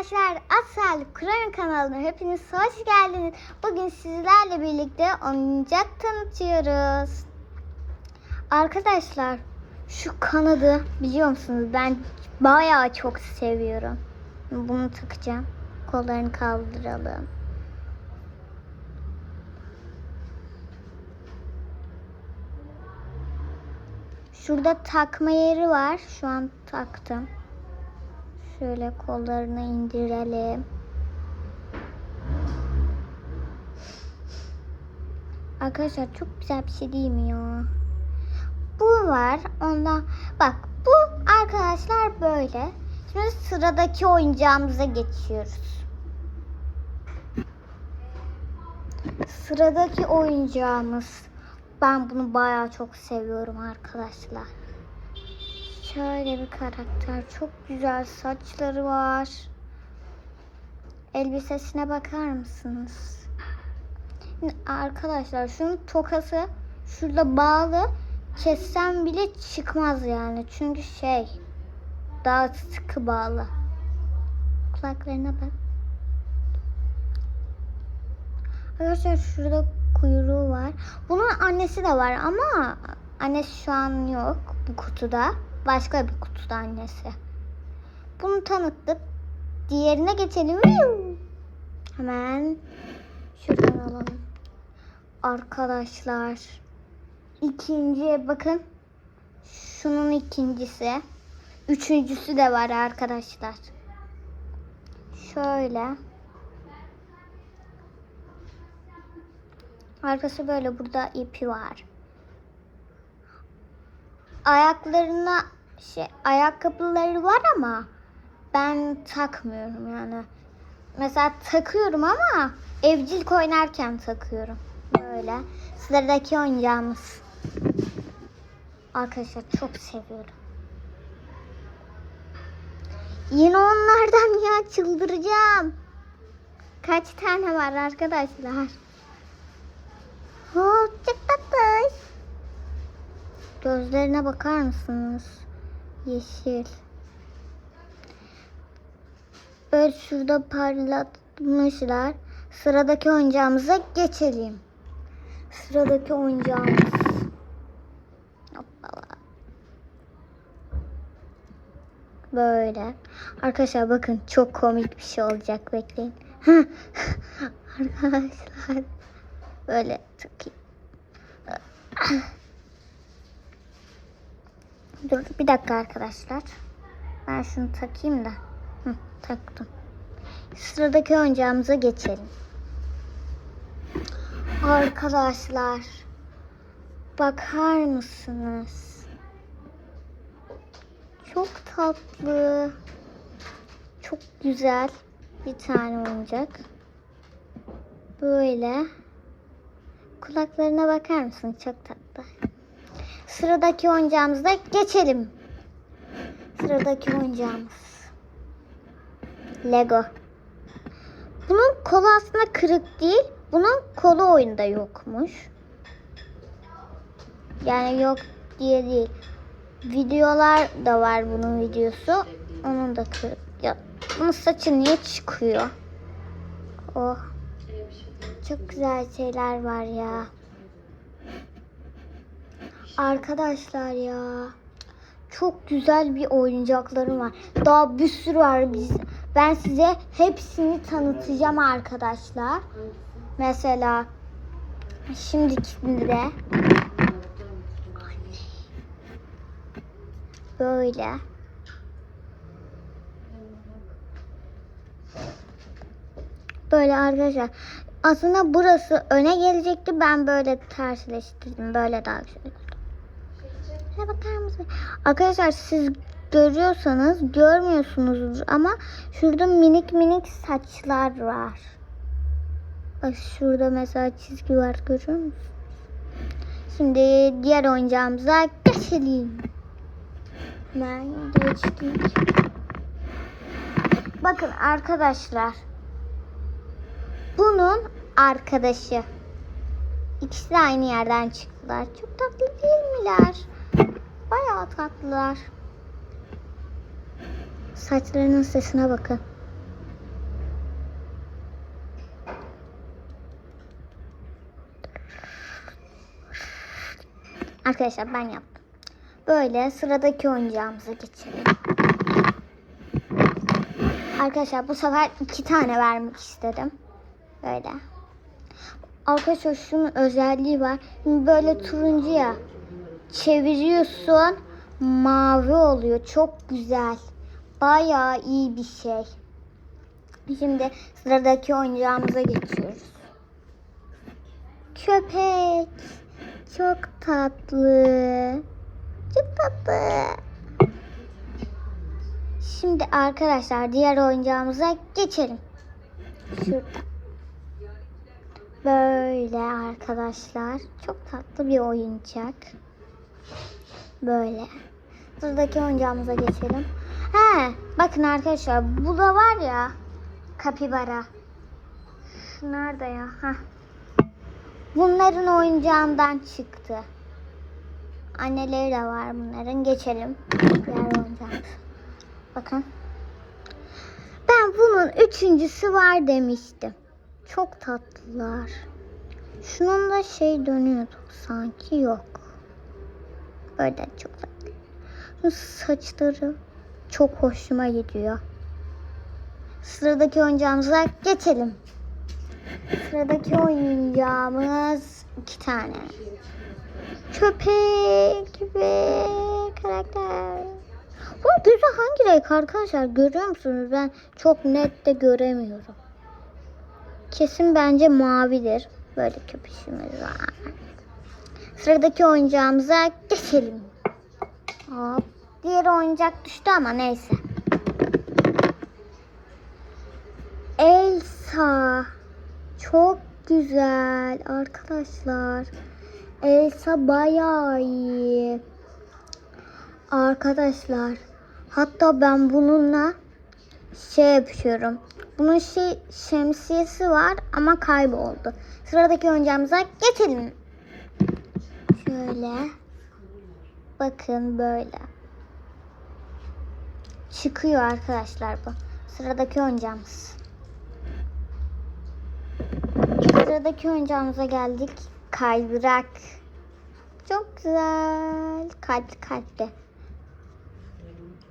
Arkadaşlar Asal Kur'an kanalına hepiniz hoş geldiniz. Bugün sizlerle birlikte oyuncak tanıtıyoruz. Arkadaşlar şu kanadı biliyor musunuz? Ben bayağı çok seviyorum. Bunu takacağım. Kollarını kaldıralım. Şurada takma yeri var. Şu an taktım. Şöyle kollarını indirelim. Arkadaşlar çok güzel bir şey değil mi ya? Bu var. Ondan bak bu arkadaşlar böyle. Şimdi sıradaki oyuncağımıza geçiyoruz. Sıradaki oyuncağımız. Ben bunu bayağı çok seviyorum arkadaşlar. Şöyle bir karakter. Çok güzel saçları var. Elbisesine bakar mısınız? Arkadaşlar şunun tokası şurada bağlı. Kessem bile çıkmaz yani. Çünkü şey daha sıkı bağlı. Kulaklarına bak. Arkadaşlar şurada kuyruğu var. Bunun annesi de var ama annesi şu an yok bu kutuda. Başka bir kutuda annesi. Bunu tanıttık. Diğerine geçelim. Hemen şuradan alalım. Arkadaşlar ikinciye bakın. Şunun ikincisi. Üçüncüsü de var arkadaşlar. Şöyle. Arkası böyle burada ipi var. Ayaklarına şey ayakkabıları var ama ben takmıyorum yani. Mesela takıyorum ama evcilik oynarken takıyorum. Böyle. Sıradaki oyuncağımız. Arkadaşlar çok seviyorum. Yine onlardan ya çıldıracağım. Kaç tane var arkadaşlar? Tatlış. Gözlerine bakar mısınız? Yeşil. Böyle şurada parlatmışlar. Sıradaki oyuncağımıza geçelim. Sıradaki oyuncağımız. Hoppala. Böyle. Arkadaşlar bakın çok komik bir şey olacak bekleyin. Arkadaşlar böyle takayım. Dur bir dakika arkadaşlar. Ben şunu takayım da. Hı, taktım. Sıradaki oyuncağımıza geçelim. Arkadaşlar bakar mısınız? Çok tatlı. Çok güzel bir tane oyuncak. Böyle. Kulaklarına bakar mısın? Çok tatlı. Sıradaki oyuncağımıza geçelim. Sıradaki oyuncağımız. Lego. Bunun kolu aslında kırık değil. Bunun kolu oyunda yokmuş. Yani yok diye değil. Videolar da var bunun videosu. Onun da kırık. Ya, bunun saçı niye çıkıyor? Oh. Çok güzel şeyler var ya. Arkadaşlar ya. Çok güzel bir oyuncaklarım var. Daha bir sürü var. Biz, ben size hepsini tanıtacağım arkadaşlar. Mesela şimdikinde böyle böyle arkadaşlar. Aslında burası öne gelecekti. Ben böyle tersleştirdim. Böyle daha güzel. Şuna bakar mısın? Arkadaşlar siz görüyorsanız görmüyorsunuzdur ama şurada minik minik saçlar var. Bak şurada mesela çizgi var görüyor musunuz? Şimdi diğer oyuncağımıza geçelim. Ben geçtik. Bakın arkadaşlar. Bunun arkadaşı. İkisi de aynı yerden çıktılar. Çok tatlı değil miler? Bayağı tatlılar. Saçlarının sesine bakın. Arkadaşlar ben yaptım. Böyle sıradaki oyuncağımıza geçelim. Arkadaşlar bu sefer iki tane vermek istedim. Böyle. Arkadaşlar şunun özelliği var. Böyle turuncu ya. Çeviriyorsun mavi oluyor. Çok güzel. Bayağı iyi bir şey. Şimdi sıradaki oyuncağımıza geçiyoruz. Köpek. Çok tatlı. Çok tatlı. Şimdi arkadaşlar diğer oyuncağımıza geçelim. Şurada. Böyle arkadaşlar. Çok tatlı bir oyuncak. Böyle. Sıradaki oyuncağımıza geçelim. He, bakın arkadaşlar bu da var ya kapibara. Nerede ya? Heh. Bunların oyuncağından çıktı. Anneleri de var bunların. Geçelim. Diğer oyuncağımız. Bakın. Ben bunun üçüncüsü var demiştim. Çok tatlılar. Şunun da şey dönüyordu. Sanki yok. Böyle çok tatlı. Saçları çok hoşuma gidiyor. Sıradaki oyuncağımıza geçelim. Sıradaki oyuncağımız iki tane. Köpek ve karakter. Bu gözü hangi renk arkadaşlar görüyor musunuz? Ben çok net de göremiyorum. Kesin bence mavidir. Böyle köpüşümüz var. Sıradaki oyuncağımıza geçelim. Hop. Diğer oyuncak düştü ama neyse. Elsa. Çok güzel arkadaşlar. Elsa bayağı iyi. Arkadaşlar. Hatta ben bununla şey yapıyorum. Bunun şey şemsiyesi var ama kayboldu. Sıradaki oyuncağımıza geçelim. Şöyle. Bakın böyle. Çıkıyor arkadaşlar bu. Sıradaki oyuncağımız. Sıradaki oyuncağımıza geldik. Kaydırak. Çok güzel. Kalpli kalpli.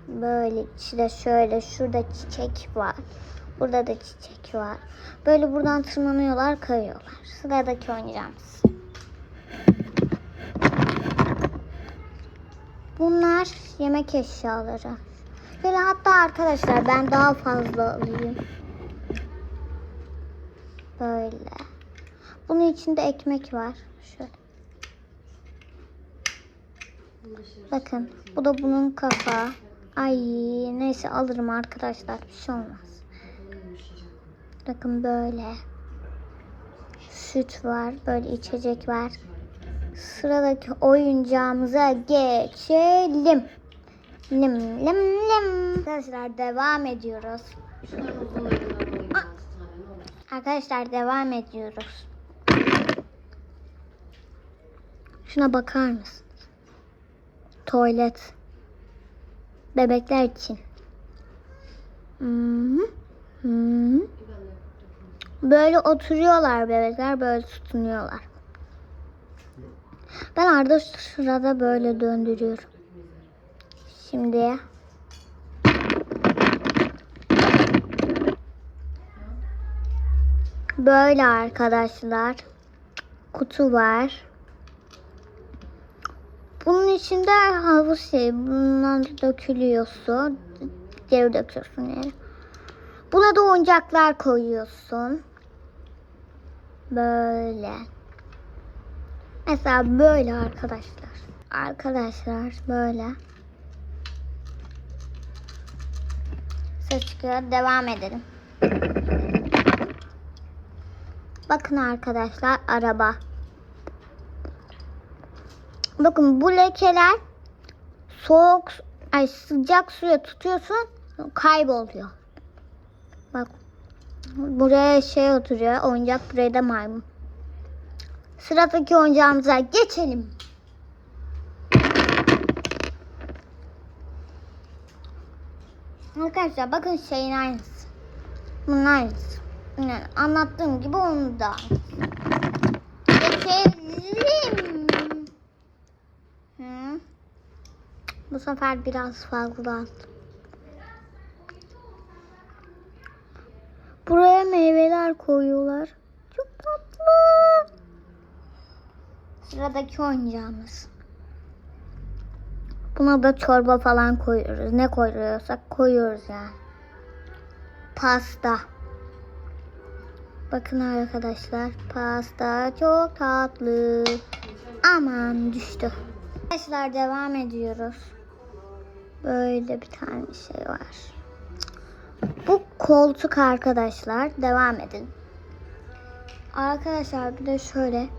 Böyle içinde şöyle şurada çiçek var. Burada da çiçek var. Böyle buradan tırmanıyorlar kayıyorlar. Sıradaki oyuncağımız. Bunlar yemek eşyaları. Böyle hatta arkadaşlar ben daha fazla alayım. Böyle. Bunun içinde ekmek var. Şöyle. Bakın bu da bunun kafa. Ay neyse alırım arkadaşlar. Bir şey olmaz. Bakın böyle. Süt var. Böyle içecek var. Sıradaki oyuncağımıza geçelim. Lim lim lim. Arkadaşlar devam ediyoruz. Arkadaşlar devam ediyoruz. Şuna bakar mısınız? Tuvalet. Bebekler için. Böyle oturuyorlar bebekler, böyle tutunuyorlar. Ben arada sırada böyle döndürüyorum. Şimdi böyle arkadaşlar kutu var. Bunun içinde havuz şey, bundan dökülüyor su. Geri döküyorsun yere. Buna da oyuncaklar koyuyorsun. Böyle. Mesela böyle arkadaşlar. Arkadaşlar böyle. Ses çıkıyor. Devam edelim. Bakın arkadaşlar araba. Bakın bu lekeler soğuk ay sıcak suya tutuyorsun kayboluyor. Bak buraya şey oturuyor oyuncak buraya da maymun. Sıradaki oyuncağımıza geçelim. Arkadaşlar bakın şeyin aynısı. Bunun aynısı. Yani anlattığım gibi onu da. Geçelim. Bu sefer biraz fazla aldım. Buraya meyveler koyuyorlar. Çok tatlı. Sıradaki oyuncağımız. Buna da çorba falan koyuyoruz. Ne koyuyorsak koyuyoruz yani. Pasta. Bakın arkadaşlar pasta çok tatlı. Aman düştü. Arkadaşlar devam ediyoruz. Böyle bir tane şey var. Bu koltuk arkadaşlar. Devam edin. Arkadaşlar bir de şöyle.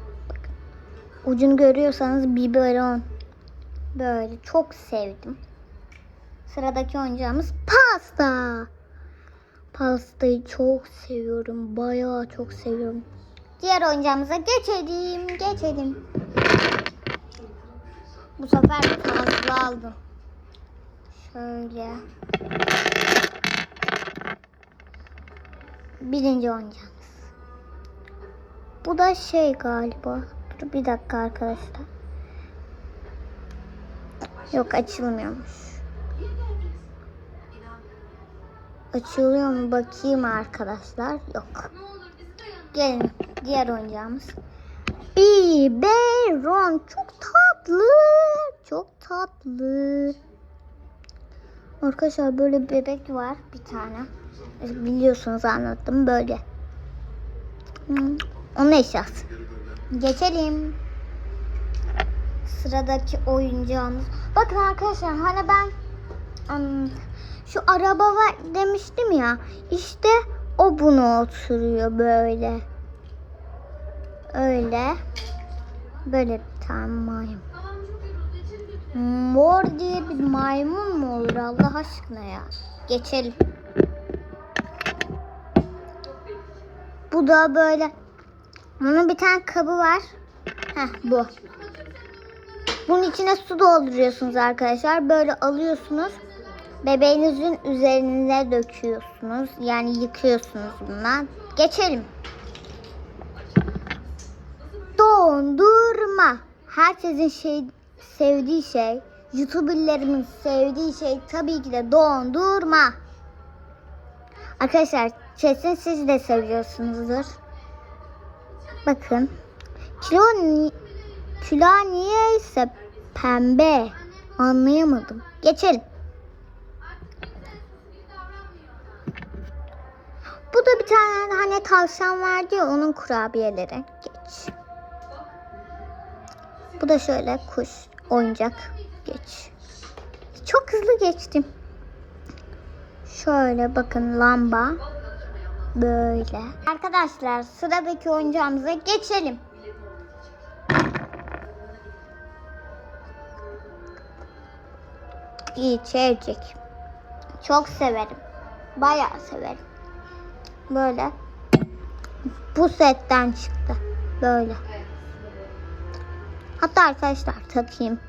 Ucunu görüyorsanız biberon. Böyle çok sevdim. Sıradaki oyuncağımız pasta. Pastayı çok seviyorum. Bayağı çok seviyorum. Diğer oyuncağımıza geçelim. Geçelim. Bu sefer fazla aldım. Şöyle. Birinci oyuncağımız. Bu da şey galiba. Dur bir dakika arkadaşlar. Yok açılmıyormuş. Açılıyor mu bakayım arkadaşlar. Yok. Gelin diğer oyuncağımız. Biberon çok tatlı. Çok tatlı. Arkadaşlar böyle bebek var bir tane. Biliyorsunuz anlattım böyle. Onun eşyası. Geçelim. Sıradaki oyuncağımız. Bakın arkadaşlar hani ben şu araba var demiştim ya. İşte o bunu oturuyor böyle. Öyle. Böyle bir tane maymun. Mor diye bir maymun mu olur Allah aşkına ya? Geçelim. Bu da böyle. Bunun bir tane kabı var. Heh bu. Bunun içine su dolduruyorsunuz arkadaşlar. Böyle alıyorsunuz. Bebeğinizin üzerine döküyorsunuz. Yani yıkıyorsunuz bundan. Geçelim. Dondurma. Herkesin şey sevdiği şey, YouTuber'lerimin sevdiği şey tabii ki de dondurma. Arkadaşlar kesin siz de seviyorsunuzdur. Bakın. Kilo, kilo niyeyse pembe. Anlayamadım. Geçelim. Bu da bir tane hani tavşan vardı ya onun kurabiyeleri. Geç. Bu da şöyle kuş, oyuncak. Geç. Çok hızlı geçtim. Şöyle bakın lamba. Böyle. Arkadaşlar sıradaki oyuncağımıza geçelim. İçecek. Çok severim. Bayağı severim. Böyle. Bu setten çıktı. Böyle. Hatta arkadaşlar takayım.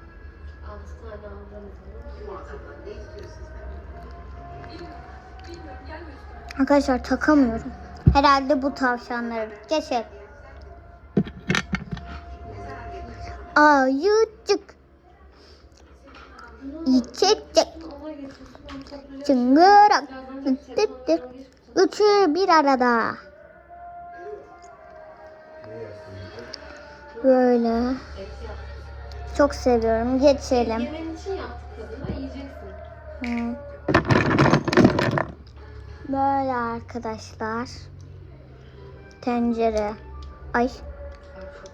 Arkadaşlar takamıyorum. Herhalde bu tavşanları geçelim. Ayıcık. İçecek. Çıngırak. Üçü bir arada. Böyle. Çok seviyorum. Geçelim. Yemen için yaptık kadına yiyeceksin. Hı. Böyle arkadaşlar. Tencere. Ay.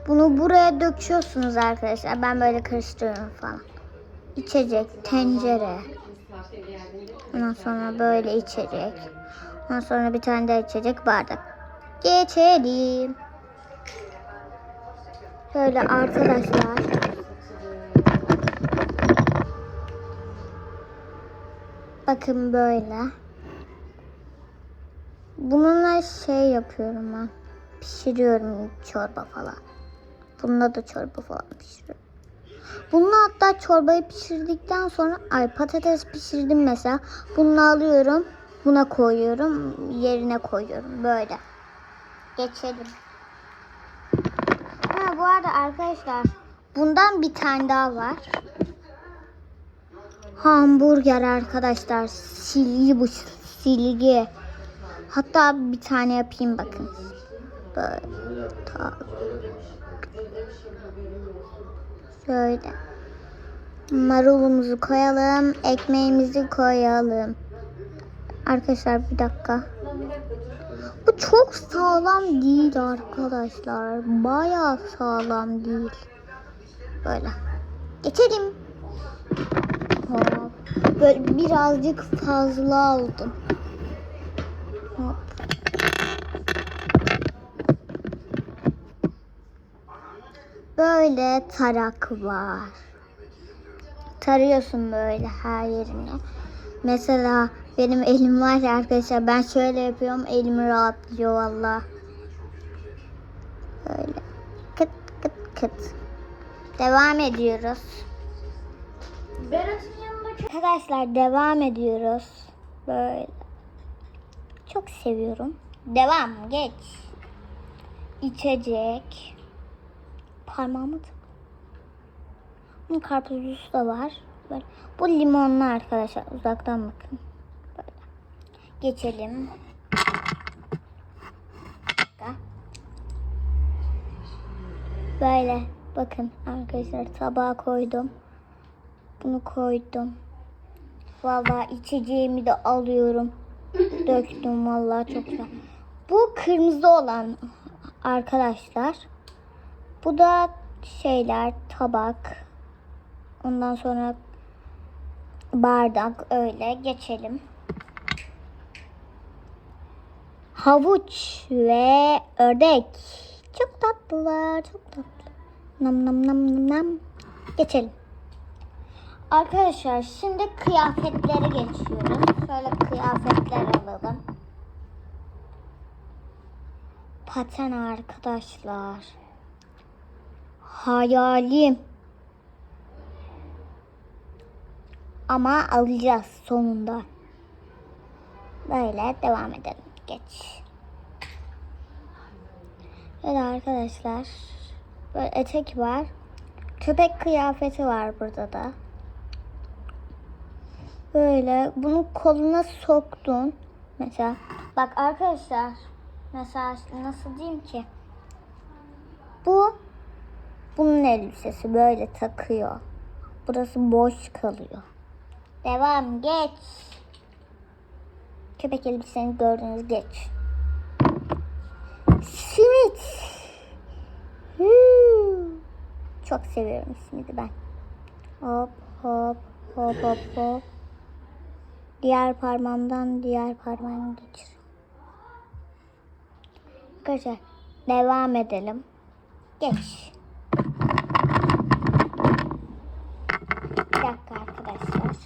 Bunu buraya döküyorsunuz arkadaşlar. Ben böyle karıştırıyorum falan. İçecek, tencere. Ondan sonra böyle içecek. Ondan sonra bir tane daha içecek bardak. Geçelim. Böyle arkadaşlar. Bakın böyle. Bununla şey yapıyorum ben. Pişiriyorum çorba falan. Bununla da çorba falan pişiriyorum. Bununla hatta çorbayı pişirdikten sonra ay patates pişirdim mesela. Bunu alıyorum. Buna koyuyorum. Yerine koyuyorum. Böyle. Geçelim. Ha bu arada arkadaşlar bundan bir tane daha var. Hamburger arkadaşlar. Silgi bu silgi. Hatta bir tane yapayım bakın. Böyle. Ta- Şöyle. Marulumuzu koyalım. Ekmeğimizi koyalım. Arkadaşlar bir dakika. Bu çok sağlam değil arkadaşlar. Bayağı sağlam değil. Böyle. Geçelim. Böyle birazcık fazla aldım. Böyle tarak var. Tarıyorsun böyle her yerine. Mesela benim elim var ya arkadaşlar ben şöyle yapıyorum elimi rahatlıyor valla. Böyle kıt kıt kıt. Devam ediyoruz. Berat'ın yanındaki Arkadaşlar devam ediyoruz. Böyle. Çok seviyorum. Devam geç. İçecek. Parmağımı. Bunun karpuzlusu da var. Böyle. Bu limonlu arkadaşlar. Uzaktan bakın. Böyle. Geçelim. Böyle. Bakın arkadaşlar tabağa koydum. Bunu koydum. Vallahi içeceğimi de alıyorum. Döktüm vallahi çok güzel. Bu kırmızı olan arkadaşlar. Bu da şeyler tabak. Ondan sonra bardak öyle geçelim. Havuç ve ördek. Çok tatlılar, çok tatlı. Nam nam nam nam. Geçelim. Arkadaşlar şimdi kıyafetlere geçiyoruz. Şöyle kıyafetler alalım. Paten arkadaşlar. Hayalim. Ama alacağız sonunda. Böyle devam edelim. Geç. Böyle arkadaşlar. Böyle etek var. Köpek kıyafeti var burada da. Böyle bunu koluna soktun. Mesela bak arkadaşlar mesela nasıl diyeyim ki bunun elbisesi böyle takıyor. Burası boş kalıyor. Devam geç. Köpek elbiseni gördünüz geç. Simit. Çok seviyorum simidi ben. Hop hop hop hop hop. Diğer parmağımdan diğer parmağımı geçir. Arkadaşlar devam edelim. Geç. Bir dakika arkadaşlar.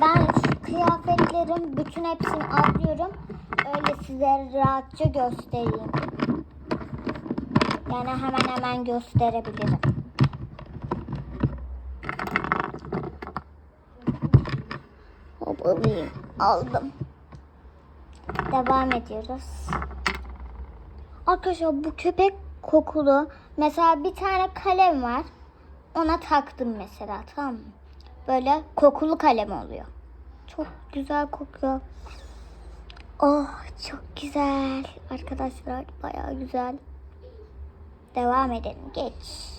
Ben şu bütün hepsini atlıyorum. Öyle size rahatça göstereyim. Yani hemen hemen gösterebilirim. Hop alayım. Aldım. Devam ediyoruz. Arkadaşlar bu köpek kokulu. Mesela bir tane kalem var. Ona taktım mesela tamam mı? Böyle kokulu kalem oluyor. Çok güzel kokuyor. Oh çok güzel. Arkadaşlar bayağı güzel. Devam edelim. Geç.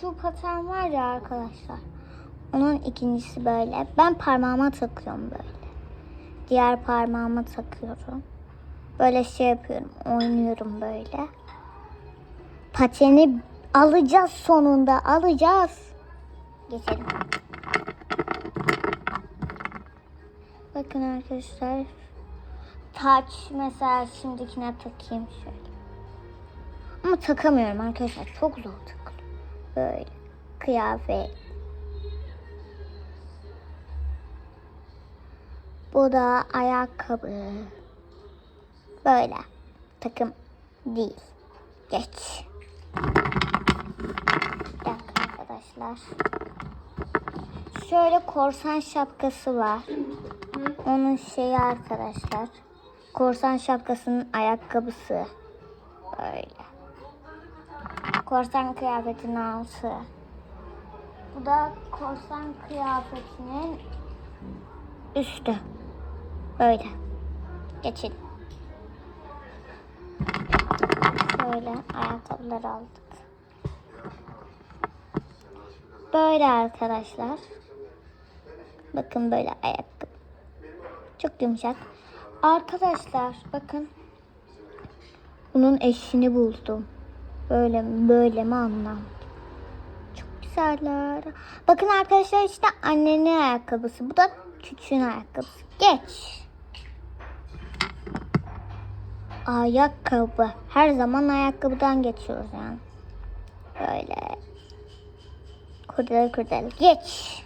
Şu paten var ya arkadaşlar. Onun ikincisi böyle. Ben parmağıma takıyorum böyle. Diğer parmağıma takıyorum. Böyle şey yapıyorum. Oynuyorum böyle. Pateni alacağız sonunda. Alacağız. Geçelim. Bakın arkadaşlar. Taç mesela şimdikine takayım şöyle. Ama takamıyorum arkadaşlar. Çok zor takılıyor. Böyle. Kıyafet. Bu da ayakkabı. Böyle. Takım değil. Geç. Bir dakika arkadaşlar. Şöyle korsan şapkası var. Onun şeyi arkadaşlar. Korsan şapkasının ayakkabısı. Böyle. korsan kıyafetinin altı. Bu da korsan kıyafetinin üstü. Böyle. Geçelim. Böyle ayakkabılar aldık. Böyle arkadaşlar. Bakın böyle ayakkabı. Çok yumuşak. Arkadaşlar bakın. Bunun eşini buldum. Böyle böyle mi anlam. Çok güzeller. Bakın arkadaşlar işte annenin ayakkabısı. Bu da küçüğün ayakkabısı. Geç. Ayakkabı. Her zaman ayakkabıdan geçiyoruz yani. Böyle. Kurdele kurdele. Geç.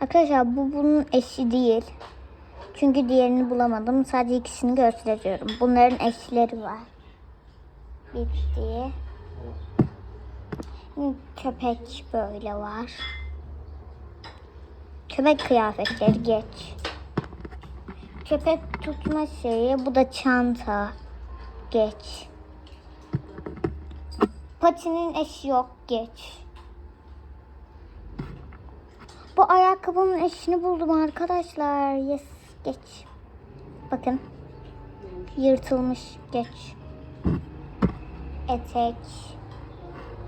Arkadaşlar bu bunun eşi değil. Çünkü diğerini bulamadım. Sadece ikisini gösteriyorum. Bunların eşleri var. Bitti. Köpek böyle var. Köpek kıyafetleri geç. Köpek tutma şeyi. Bu da çanta. Geç. Patinin eşi yok. Geç. Bu ayakkabının eşini buldum arkadaşlar. Yes. Geç. Bakın. Yırtılmış. Geç. Etek.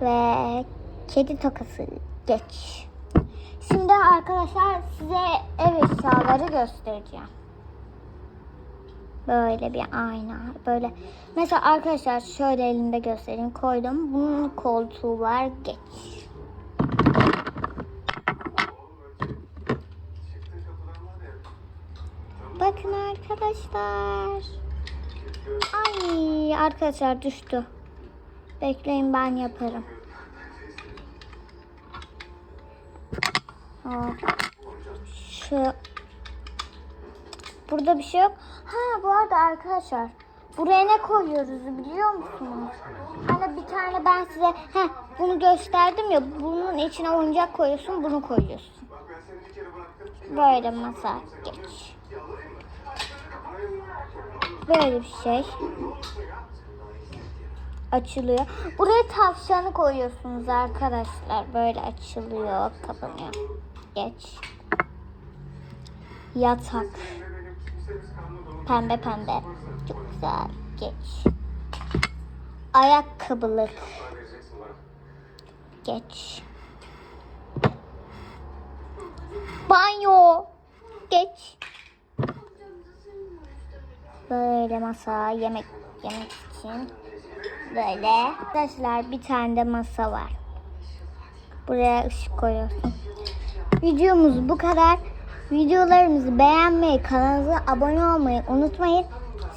Ve kedi tokası. Geç. Şimdi arkadaşlar size ev eşyaları göstereceğim. Böyle bir ayna. Böyle. Mesela arkadaşlar şöyle elimde göstereyim. Koydum. Bunun koltuğu var. Geç. Bakın arkadaşlar. Ay arkadaşlar düştü. Bekleyin ben yaparım. Aa, Şu Burada bir şey yok. Ha bu arada arkadaşlar buraya ne koyuyoruz biliyor musunuz? Hani bir tane ben size heh, bunu gösterdim ya bunun içine oyuncak koyuyorsun bunu koyuyorsun. Böyle masa geç. Böyle bir şey. Açılıyor. Buraya tavşanı koyuyorsunuz arkadaşlar. Böyle açılıyor, kapanıyor. Geç. Yatak. Pembe pembe. Çok güzel. Geç. Ayakkabılık. Geç. Banyo. Geç. Böyle masa yemek yemek için. Böyle. Arkadaşlar bir tane de masa var. Buraya ışık koyuyorsun. Videomuz bu kadar. Videolarımızı beğenmeyi, kanalımıza abone olmayı unutmayın.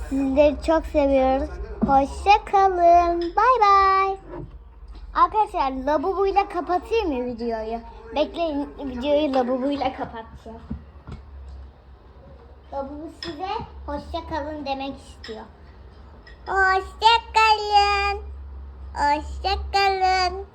Sizleri çok seviyoruz. Hoşça kalın. Bay bay. Arkadaşlar labubuyla kapatayım mı videoyu? Bekleyin videoyu labubuyla kapatacağım. Labubu size hoşça kalın demek istiyor. Hoşça kalın. Hoşça kalın.